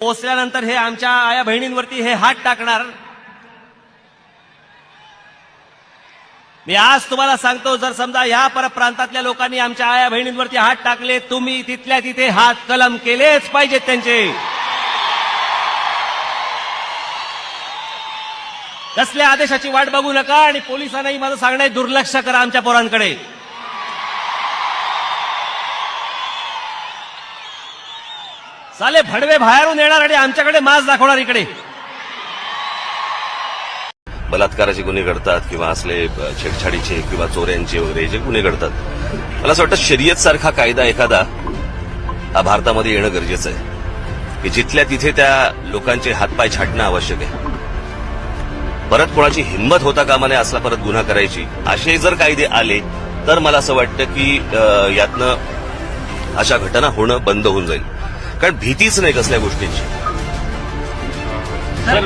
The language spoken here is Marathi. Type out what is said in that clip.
पोचल्यानंतर हे आमच्या आया बहिणींवरती हे हात टाकणार. मी आज तुम्हाला सांगतो जर समजा या परप्रांतातल्या लोकांनी आमच्या आया बहिणींवरती हात टाकले तुम्ही तिथल्या तिथे हात कलम केलेच पाहिजेत त्यांचे. कसल्या आदेशाची वाट बघू नका आणि पोलिसांनाही माझं सांगणं दुर्लक्ष करा आमच्या पोरांकडे. साले भडवे बाहेरून येणार आणि आमच्याकडे मास दाखवणार इकडे. बलात्काराचे गुन्हे घडतात किंवा असले छेडछाडीचे किंवा चोऱ्यांचे वगैरे जे गुन्हे घडतात. मला असं वाटतं शर्यत सारखा कायदा एखादा हा भारतामध्ये येणं गरजेचं आहे. की जिथल्या तिथे त्या लोकांचे हातपाय छाटणं आवश्यक आहे. परत कोणाची हिंमत होता कामा नये असला परत गुन्हा करायची. असे जर कायदे आले तर मला असं वाटतं की यातनं अशा घटना होणं बंद होऊन जाईल. कारण भीतीच नाही कसल्या गोष्टींची.